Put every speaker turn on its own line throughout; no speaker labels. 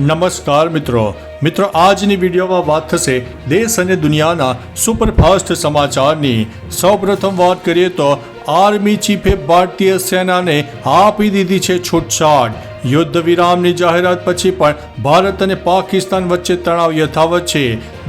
નમસ્કાર મિત્રો. મિત્રો, આજની વિડીયોમાં વાત થશે દેશ અને દુનિયાના સુપરફાસ્ટ સમાચારની. સૌપ્રથમ વાત કરીએ તો આર્મી ચીફે ભારતીય સેનાને આપી દીધી છે છૂટછાટ. યુદ્ધ વિરામની જાહેરાત પછી પણ ભારત અને પાકિસ્તાન વચ્ચે તણાવ યથાવત છે.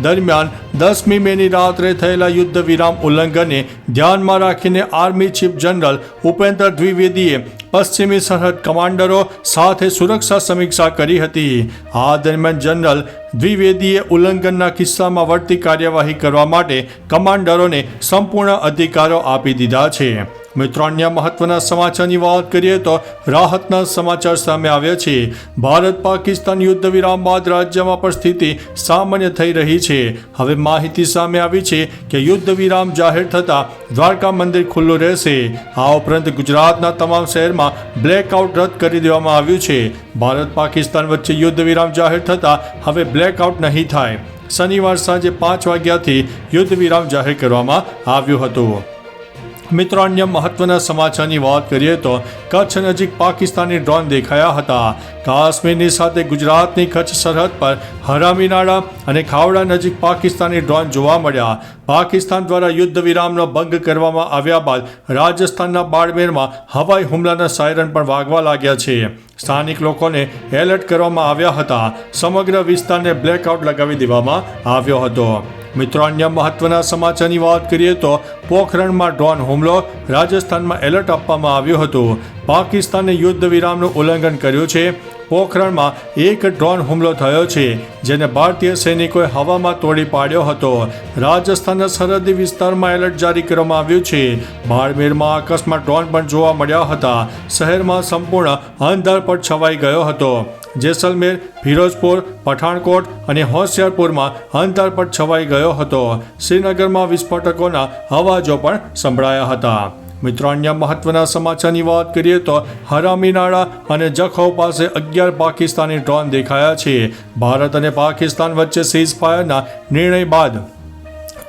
દરમિયાન દસમી મેની રાત્રે થયેલા યુદ્ધ વિરામ ઉલ્લંઘનને ધ્યાનમાં રાખીને આર્મી ચીફ જનરલ ઉપેન્દ્ર દ્વિવેદીએ પશ્ચિમી સરહદ કમાન્ડરો સાથે સુરક્ષા સમીક્ષા કરી હતી. આ દરમિયાન જનરલ દ્વિવેદીએ ઉલ્લંઘનના કિસ્સામાં વળતી કાર્યવાહી કરવા માટે કમાન્ડરોને સંપૂર્ણ અધિકારો આપી દીધા છે. મિત્રો અન્ય મહત્વના સમાચારની વાત કરીએ તો રાહતના સમાચાર સામે આવ્યા છે. ભારત પાકિસ્તાન યુદ્ધ વિરામ બાદ રાજ્યમાં પણ સ્થિતિ સામાન્ય થઈ રહી છે. હવે માહિતી સામે આવી છે કે યુદ્ધ વિરામ જાહેર થતાં દ્વારકા મંદિર ખુલ્લું રહેશે. આ ઉપરાંત ગુજરાતના તમામ શહેરમાં બ્લેકઆઉટ રદ કરી દેવામાં આવ્યું છે. ભારત પાકિસ્તાન વચ્ચે યુદ્ધ વિરામ જાહેર થતાં હવે બ્લેકઆઉટ નહીં થાય. શનિવાર સાંજે પાંચ વાગ્યાથી યુદ્ધ વિરામ જાહેર કરવામાં આવ્યું હતું. મિત્રો અન્ય મહત્વના સમાચારની વાત કરીએ તો કચ્છ નજીક પાકિસ્તાની ડ્રોન દેખાયા હતા. કાશ્મીરની સાથે ગુજરાતની કચ્છ સરહદ પર હરામીનાળા અને ખાવડા નજીક પાકિસ્તાની ડ્રોન જોવા મળ્યા. પાકિસ્તાન દ્વારા યુદ્ધ વિરામનો ભંગ કરવામાં આવ્યા બાદ રાજસ્થાનના બાડમેરમાં હવાઈ હુમલાના સાયરન પણ વાગવા લાગ્યા છે. સ્થાનિક લોકોને એલર્ટ કરવામાં આવ્યા હતા. સમગ્ર વિસ્તારને બ્લેકઆઉટ લગાવી દેવામાં આવ્યો હતો. મિત્રો, અન્ય મહત્વના સમાચારની વાત કરીએ તો પોખરણમાં ડ્રોન હુમલો, રાજસ્થાનમાં એલર્ટ આપવામાં આવ્યો હતો. પાકિસ્તાને યુદ્ધ વિરામનું ઉલ્લંઘન કર્યું છે. પોખરણમાં એક ડ્રોન હુમલો થયો છે, જેને ભારતીય સૈનિકોએ હવામાં તોડી પાડ્યો હતો. રાજસ્થાનના સરહદી વિસ્તારમાં એલર્ટ જારી કરવામાં આવ્યું છે. બાડમેરમાં આકાશમાં ડ્રોન પણ જોવા મળ્યા હતા. શહેરમાં સંપૂર્ણ અંધારપટ છવાઈ ગયો હતો, જેસલમેર, ફિરોજપુર, પઠાણકોટ અને હોશિયારપુરમાં અંતરપટ છવાઈ ગયો હતો. શ્રીનગરમાં વિસ્ફોટકોના અવાજો પણ સંભળાયા હતા. મિત્રો અન્ય મહત્વના સમાચારની વાત કરીએ તો હરામીનાળા અને જખૌ પાસે અગિયાર પાકિસ્તાની ડ્રોન દેખાયા છે. ભારત અને પાકિસ્તાન વચ્ચે સીઝ ફાયરના નિર્ણય બાદ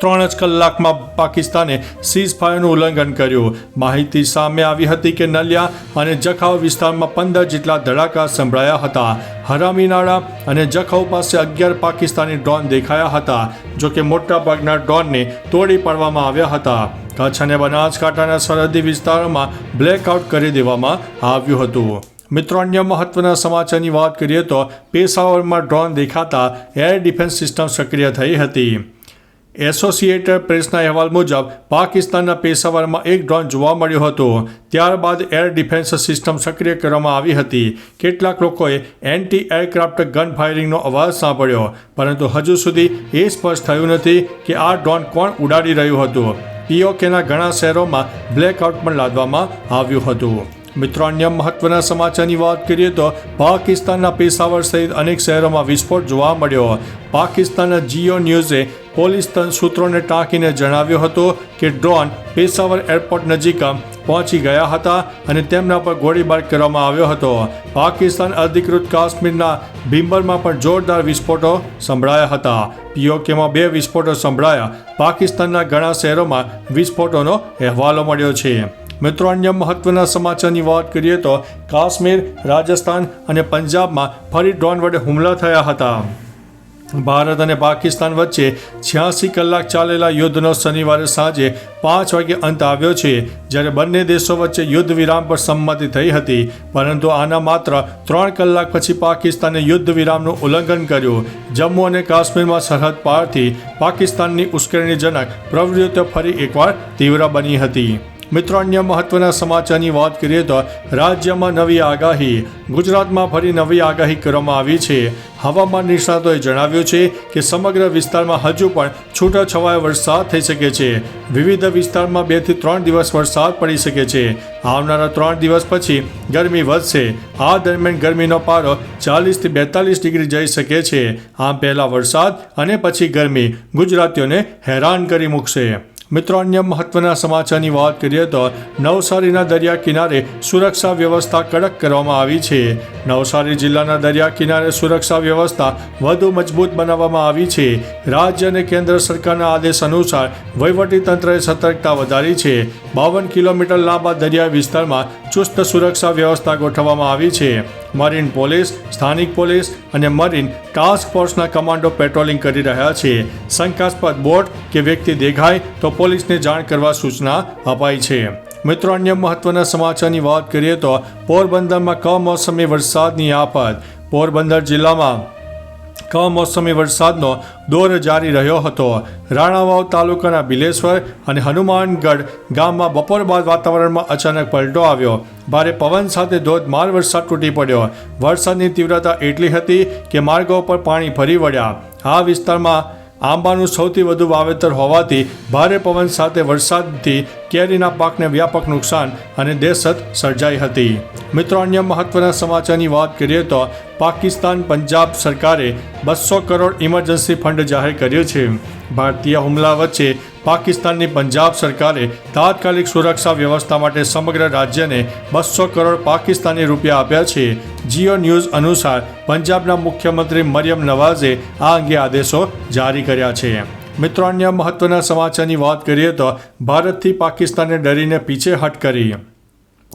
ત્રણ જ કલાકમાં પાકિસ્તાને સીઝ ફાયરનું ઉલ્લંઘન કર્યું. માહિતી સામે આવી હતી કે નલિયા અને જખાઉ વિસ્તારમાં પંદર જેટલા ધડાકા સંભળાયા હતા. હરામીનાળા અને જખાઉ પાસે અગિયાર પાકિસ્તાની ડ્રોન દેખાયા હતા, જોકે મોટાભાગના ડ્રોનને તોડી પાડવામાં આવ્યા હતા. કચ્છ અને બનાસકાંઠાના સરહદી વિસ્તારોમાં બ્લેકઆઉટ કરી દેવામાં આવ્યું હતું. મિત્રો, અન્ય મહત્વના સમાચારની વાત કરીએ તો પેશાવરમાં ડ્રોન દેખાતા એર ડિફેન્સ સિસ્ટમ સક્રિય થઈ હતી. એસોસિએટેડ પ્રેસના અહેવાલ મુજબ, પાકિસ્તાનના પેશાવરમાં એક ડ્રોન જોવા મળ્યો હતો. ત્યારબાદ એર ડિફેન્સ સિસ્ટમ સક્રિય કરવામાં આવી હતી. કેટલાક લોકોએ એન્ટી એરક્રાફ્ટ ગન ફાયરિંગનો અવાજ સાંભળ્યો, પરંતુ હજુ સુધી એ સ્પષ્ટ થયું નથી કે આ ડ્રોન કોણ ઉડાડી રહ્યું હતું. પીઓકેના ઘણા શહેરોમાં બ્લેકઆઉટ પણ લાદવામાં આવ્યું હતું. મિત્રો, અન્ય મહત્વના સમાચારની વાત કરીએ તો પાકિસ્તાનના પેશાવર સહિત અનેક શહેરોમાં વિસ્ફોટ જોવા મળ્યો. પાકિસ્તાનના જીઓ ન્યૂઝે પોલીસ સૂત્રોને ટાંકીને જણાવ્યું હતું કે ડ્રોન પેશાવર એરપોર્ટ નજીક પહોંચી ગયા હતા અને તેમના પર ગોળીબાર કરવામાં આવ્યો હતો. પાકિસ્તાન અધિકૃત કાશ્મીરના ભીંબરમાં પણ જોરદાર વિસ્ફોટો સંભળાયા હતા. પીઓકેમાં બે વિસ્ફોટો સંભળાયા. પાકિસ્તાનના ઘણા શહેરોમાં વિસ્ફોટોનો અહેવાલો મળ્યો છે. મિત્રો, અન્ય મહત્વના સમાચારની વાત કરીએ તો કાશ્મીર, રાજસ્થાન અને પંજાબમાં ફરી ડ્રોન વડે હુમલા થયા હતા. ભારત અને પાકિસ્તાન વચ્ચે છ્યાસી કલાક ચાલેલા યુદ્ધનો શનિવારે સાંજે પાંચ વાગે અંત આવ્યો છે, જ્યારે બંને દેશો વચ્ચે યુદ્ધ વિરામ પર સંમતિ થઈ હતી. પરંતુ આના માત્ર ત્રણ કલાક પછી પાકિસ્તાને યુદ્ધ વિરામનું ઉલ્લંઘન કર્યું. જમ્મુ અને કાશ્મીરમાં સરહદ પારથી પાકિસ્તાનની ઉશ્કેરણીજનક પ્રવૃત્તિઓ ફરી એકવાર તીવ્ર બની હતી. મિત્રો અન્ય મહત્વના સમાચારની વાત કરીએ તો રાજ્યમાં નવી આગાહી. ગુજરાતમાં ફરી નવી આગાહી કરવામાં આવી છે. હવામાન નિષ્ણાતોએ જણાવ્યું છે કે સમગ્ર વિસ્તારમાં હજુ પણ છૂટાછવાયો વરસાદ થઈ શકે છે. વિવિધ વિસ્તારમાં બેથી ત્રણ દિવસ વરસાદ પડી શકે છે. આવનારા ત્રણ દિવસ પછી ગરમી વધશે. આ દરમિયાન ગરમીનો પારો ચાલીસથી બેતાલીસ ડિગ્રી જઈ શકે છે. આમ પહેલાં વરસાદ અને પછી ગરમી ગુજરાતીઓને હેરાન કરી મૂકશે. મિત્રો, અન્ય મહત્વના સમાચારની વાત કરીએ તો નવસારીના દરિયા કિનારે સુરક્ષા વ્યવસ્થા કડક કરવામાં આવી છે. નવસારી જિલ્લાના દરિયા કિનારે સુરક્ષા વ્યવસ્થા વધુ મજબૂત બનાવવામાં આવી છે. રાજ્ય અને કેન્દ્ર સરકારના આદેશ અનુસાર વહીવટીતંત્રએ સતર્કતા વધારી છે. બાવન કિલોમીટર લાંબા દરિયા વિસ્તારમાં ચુસ્ત સુરક્ષા વ્યવસ્થા ગોઠવવામાં આવી છે. મરીન પોલીસ, સ્થાનિક પોલીસ અને મરીન ટાસ્ક ફોર્સના કમાન્ડો પેટ્રોલિંગ કરી રહ્યા છે. શંકાસ્પદ બોટ કે વ્યક્તિ દેખાય તો પોલીસને જાણ કરવા સૂચના અપાઈ છે. મિત્રો, અન્ય મહત્વના સમાચારની વાત કરીએ તો પોરબંદરમાં કમોસમી વરસાદની આફત. પોરબંદર જિલ્લામાં કમોસમી વરસાદનો દોર જારી રહ્યો હતો. રાણાવાવ તાલુકાના બિલેશ્વર અને હનુમાનગઢ ગામમાં બપોર બાદ વાતાવરણમાં અચાનક પલટો આવ્યો. ભારે પવન સાથે ધોધમાર વરસાદ તૂટી પડ્યો. વરસાદની તીવ્રતા એટલી હતી કે માર્ગો પર પાણી ફરી વળ્યા. આ વિસ્તારમાં આંબાનું સૌથી વધુ વાવેતર હોવાથી ભારે પવન સાથે વરસાદથી કેરીના પાકને વ્યાપક નુકસાન અને દહેશત સર્જાઈ હતી. મિત્રો, અન્ય મહત્વના સમાચારની વાત કરીએ તો પાકિસ્તાન પંજાબ સરકારે બસો કરોડ ઇમરજન્સી ફંડ જાહેર કર્યો છે. ભારતીય હુમલા વચ્ચે પાકિસ્તાનની પંજાબ સરકારે તાત્કાલિક સુરક્ષા વ્યવસ્થા માટે સમગ્ર રાજ્યને બસો કરોડ પાકિસ્તાની રૂપિયા આપ્યા છે. જીઓ ન્યૂઝ અનુસાર પંજાબના મુખ્યમંત્રી મરિયમ નવાઝે આ અંગે આદેશો જારી કર્યા છે. મિત્રો અન્ય મહત્વના સમાચારની વાત કરીએ તો ભારતથી પાકિસ્તાને ડરીને પીછેહટ કરી.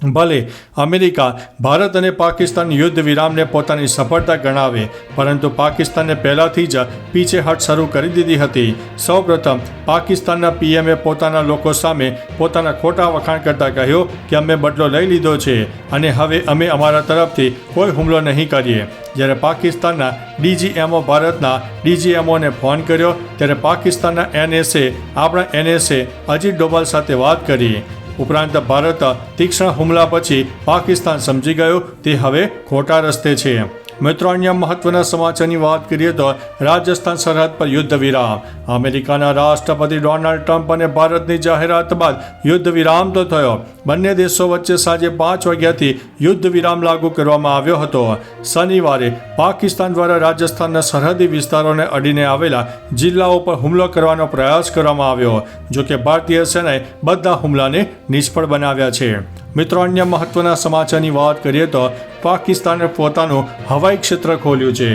ભલે અમેરિકા, ભારત અને પાકિસ્તાન યુદ્ધ વિરામને પોતાની સફળતા ગણાવે, પરંતુ પાકિસ્તાને પહેલાથી જ પીછેહટ શરૂ કરી દીધી હતી. સૌપ્રથમ, પાકિસ્તાનના પીએમએ પોતાના લોકો સામે પોતાના ખોટા વખાણ કરતા કહ્યું કે અમે બદલો લઈ લીધો છે અને હવે અમે અમારા તરફથી કોઈ હુમલો નહીં કરીએ. જ્યારે પાકિસ્તાનના ડીજીએમઓ ભારતના ડીજીએમઓને ફોન કર્યો, ત્યારે પાકિસ્તાનના એનએસએ, આપણા એનએસએ અજીત ડોભાલ સાથે વાત કરી. ઉપરાંત ભારત તીક્ષ્ણ હુમલા પછી પાકિસ્તાન સમજી ગયું તે હવે ખોટા રસ્તે છે. મિત્રો, અન્ય મહત્વના સમાચારની વાત કરીએ તો રાજસ્થાન સરહદ પર યુદ્ધ વિરામ. અમેરિકાના રાષ્ટ્રપતિ ડોનાલ્ડ ટ્રમ્પ અને ભારતની જાહેરાત બાદ યુદ્ધ વિરામ તો થયો. બંને દેશો વચ્ચે સાંજે પાંચ વાગ્યાથી યુદ્ધ વિરામ લાગુ કરવામાં આવ્યો હતો. શનિવારે પાકિસ્તાન દ્વારા રાજસ્થાનના સરહદી વિસ્તારોને અડીને આવેલા જિલ્લાઓ પર હુમલો કરવાનો પ્રયાસ કરવામાં આવ્યો, જોકે ભારતીય સેનાએ બધા હુમલાને નિષ્ફળ બનાવ્યા છે. મિત્રો, અન્ય મહત્વના સમાચારની વાત કરીએ તો પાકિસ્તાને પોતાનું હવાઈ ક્ષેત્ર ખોલ્યું છે.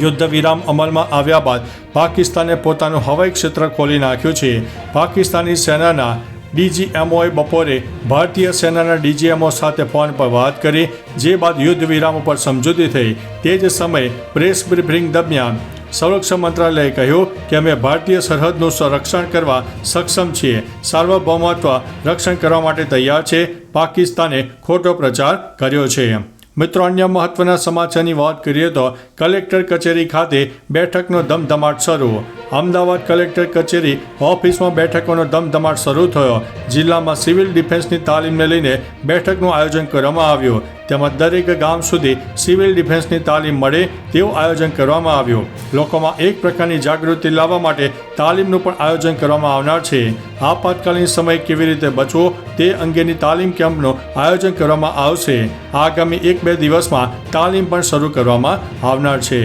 યુદ્ધ વિરામ અમલમાં આવ્યા બાદ પાકિસ્તાને પોતાનું હવાઈ ક્ષેત્ર ખોલી નાખ્યું છે. પાકિસ્તાની સેનાના ડીજીએમઓએ બપોરે ભારતીય સેનાના ડીજીએમઓ સાથે ફોન પર વાત કરી, જે બાદ યુદ્ધ વિરામ ઉપર સમજૂતી થઈ. તે જ સમયે પ્રેસ બ્રિફિંગ દરમિયાન સંરક્ષણ મંત્રાલયે કહ્યું કે અમે ભારતીય સરહદનું સંરક્ષણ કરવા સક્ષમ છીએ. સાર્વભૌમત્વ રક્ષણ કરવા માટે તૈયાર છે. પાકિસ્તાને ખોટો પ્રચાર કર્યો છે. મિત્રો, અન્ય મહત્વના સમાચારની વાત કરીએ તો કલેક્ટર કચેરી ખાતે બેઠકનો ધમધમાટ શરૂ. અમદાવાદ કલેક્ટર કચેરી ઓફિસમાં બેઠકોનો ધમધમાટ શરૂ થયો. જિલ્લામાં સિવિલ ડિફેન્સની તાલીમને લઈને બેઠકનું આયોજન કરવામાં આવ્યું. તેમજ દરેક ગામ સુધી સિવિલ ડિફેન્સની તાલીમ મળે તેવું આયોજન કરવામાં આવ્યું. લોકોમાં એક પ્રકારની જાગૃતિ લાવવા માટે તાલીમનું પણ આયોજન કરવામાં આવનાર છે. આપાતકાલીન સમય કેવી રીતે બચવો તે અંગેની તાલીમ કેમ્પનું આયોજન કરવામાં આવશે. આગામી એક બે દિવસમાં તાલીમ પણ શરૂ કરવામાં આવનાર છે.